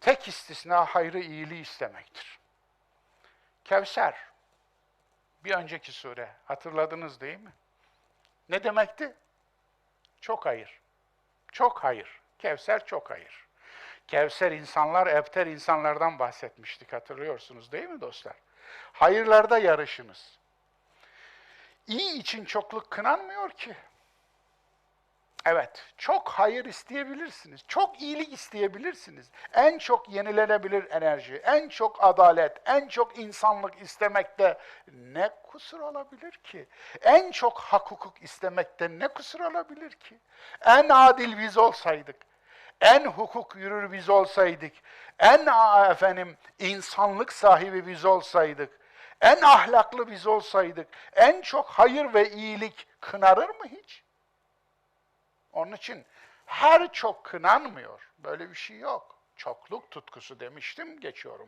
tek istisna hayrı iyiliği istemektir. Kevser, bir önceki sure hatırladınız değil mi? Ne demekti? Çok hayır. Çok hayır. Kevser çok hayır. Kevser insanlar, ebter insanlardan bahsetmiştik hatırlıyorsunuz değil mi dostlar? Hayırlarda yarışınız. İyi için çokluk kınanmıyor ki. Evet, çok hayır isteyebilirsiniz. Çok iyilik isteyebilirsiniz. En çok yenilenebilir enerji, en çok adalet, en çok insanlık istemekte ne kusur olabilir ki? En çok hak hukuk istemekte ne kusur olabilir ki? En adil biz olsaydık, en hukuk yürür biz olsaydık, en efendim insanlık sahibi biz olsaydık, en ahlaklı biz olsaydık, en çok hayır ve iyilik kınarır mı hiç? Onun için her çok kınanmıyor. Böyle bir şey yok. Çokluk tutkusu demiştim, geçiyorum.